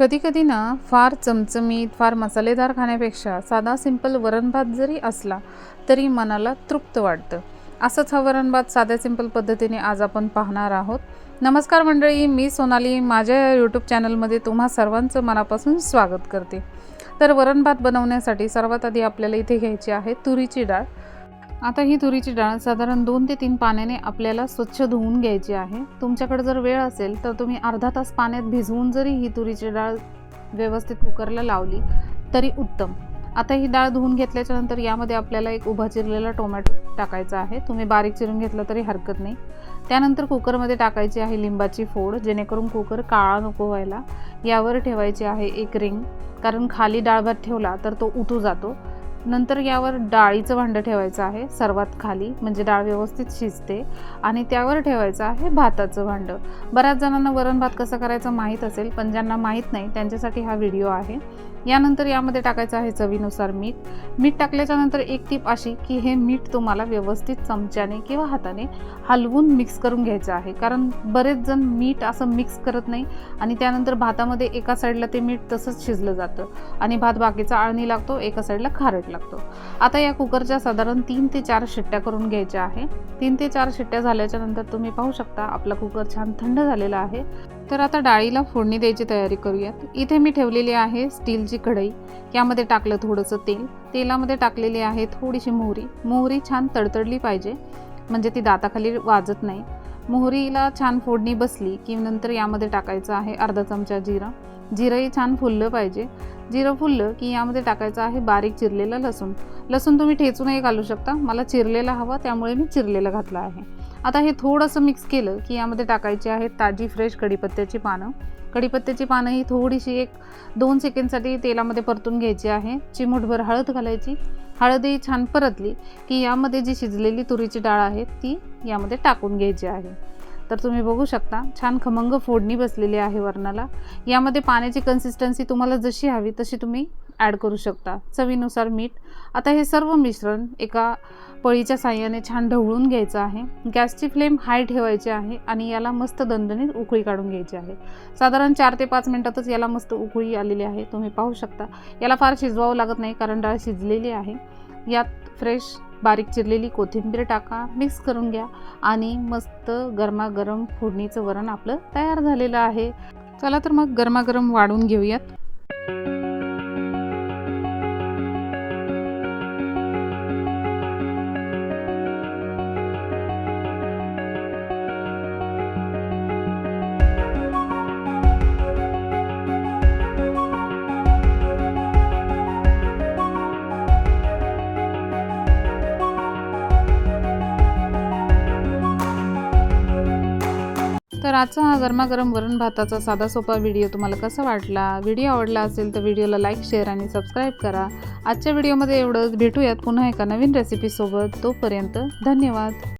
कधी कधी ना फार चमचमीत फार मसालेदार खाण्यापेक्षा साधा सिंपल वरणभात जरी असला तरी मनाला तृप्त वाटतं. असंच हा वरणभात साध्या सिंपल पद्धतीने आज आपण पाहणार आहोत. नमस्कार मंडळी मी सोनाली. माझ्या या यूट्यूब चॅनलमध्ये तुम्हा सर्वांचं मनापासून स्वागत करते. तर वरणभात बनवण्यासाठी सर्वात आधी आपल्याला इथे घ्यायची आहे तुरीची डाळ. आता ही तुरीची डाळ साधारण दोन ते तीन पाण्याने आपल्याला स्वच्छ धुवून घ्यायची आहे. तुमच्याकडे जर वेळ असेल तर तुम्ही अर्धा तास पाण्यात भिजवून जरी ही तुरीची डाळ व्यवस्थित कुकरला लावली तरी उत्तम. आता ही डाळ धुवून घेतल्याच्या नंतर यामध्ये आपल्याला एक उभा चिरलेला टोमॅटो टाकायचा आहे. तुम्ही बारीक चिरून घेतला तरी हरकत नाही. त्यानंतर कुकरमध्ये टाकायची आहे लिंबाची फोड जेणेकरून कुकर काळा नको व्हायला. यावर ठेवायची आहे एक रिंग. कारण खाली डाळ भात ठेवला तर तो उतू जातो. नंतर यावर डाळीचं भांडं ठेवायचं आहे सर्वात खाली. म्हणजे डाळ व्यवस्थित शिजते. आणि त्यावर ठेवायचं आहे भाताचं भांडं. बऱ्याच जणांना वरण भात कसं करायचं माहीत असेल पण ज्यांना माहीत नाही त्यांच्यासाठी हा व्हिडिओ आहे. यानंतर यामध्ये टाकायचं आहे चवीनुसार मीठ. मीठ टाकल्याच्या नंतर एक टीप अशी की हे मीठ तुम्हाला व्यवस्थित चमच्याने किंवा हाताने हलवून मिक्स करून घ्यायचं आहे. कारण बरेच जण मीठ असं मिक्स करत नाही आणि त्यानंतर भातामध्ये एका साईडला ते मीठ तसंच शिजलं जातं आणि भात बाकीचा आळणी लागतो एका साईडला खारट लागतो. आता या कुकरच्या साधारण तीन ते चार शिट्ट्या करून घ्यायच्या आहे. तीन ते चार शिट्ट्या झाल्याच्यानंतर तुम्ही पाहू शकता आपला कुकर छान थंड झालेला आहे. तर आता डाळीला फोडणी द्यायची तयारी करूयात. इथे मी ठेवलेली आहे स्टीलची कढई. यामध्ये टाकलं थोडंसं तेल. तेलामध्ये टाकलेली आहे थोडीशी मोहरी. मोहरी छान तडतडली पाहिजे म्हणजे ती दाताखाली वाजत नाही. मोहरीला छान फोडणी बसली की नंतर यामध्ये टाकायचं आहे अर्धा चमचा जिरं. जिरंही छान फुललं पाहिजे. जिरं फुललं की यामध्ये टाकायचं आहे बारीक चिरलेलं लसूण. लसूण तुम्ही ठेचूनही घालू शकता. मला चिरलेला हवा त्यामुळे मी चिरलेलं घातलं आहे. आता हे थोडंसं मिक्स केलं की यामध्ये टाकायची आहेत ताजी फ्रेश कढीपत्त्याची पानं. कढीपत्त्याची पानं ही थोडीशी एक दोन सेकंडसाठी तेलामध्ये परतून घ्यायची आहे. चिमूटभर हळद घालायची. हळदही छान परतली की यामध्ये जी शिजलेली तुरीची डाळ आहे ती यामध्ये टाकून घ्यायची आहे. तर तुम्ही बघू शकता छान खमंग फोडणी बसलेली आहे वरणाला. यामध्ये पाण्याची कन्सिस्टन्सी तुम्हाला जशी हवी तशी तुम्ही ॲड करू शकता. चवीनुसार मीठ. आता हे सर्व मिश्रण एका पळीच्या साह्याने छान ढवळून घ्यायचं आहे. गॅसची फ्लेम हाय ठेवायची आहे आणि याला मस्त दणदणीत उकळी काढून घ्यायची आहे. साधारण चार ते पाच मिनटातच याला मस्त उकळी आलेली आहे. तुम्ही पाहू शकता. याला फार शिजवावं लागत नाही कारण डाळ शिजलेली आहे. यात फ्रेश बारीक चिरलेली कोथिंबीर टाका मिक्स करून घ्या आणि मस्त गरमागरम फोडणीचं वरण आपलं तयार झालेलं आहे. चला तर मग गरमागरम वाढून घेऊयात. तर आजचा हा गरमागरम वरण भाताचा साधा सोपा व्हिडिओ तुम्हाला कसा वाटला? व्हिडिओ आवडला असेल तर व्हिडिओला लाईक शेअर आणि सबस्क्राईब करा. आजच्या व्हिडिओमध्ये एवढंच. भेटूयात पुन्हा एका नवीन रेसिपीसोबत तोपर्यंत धन्यवाद.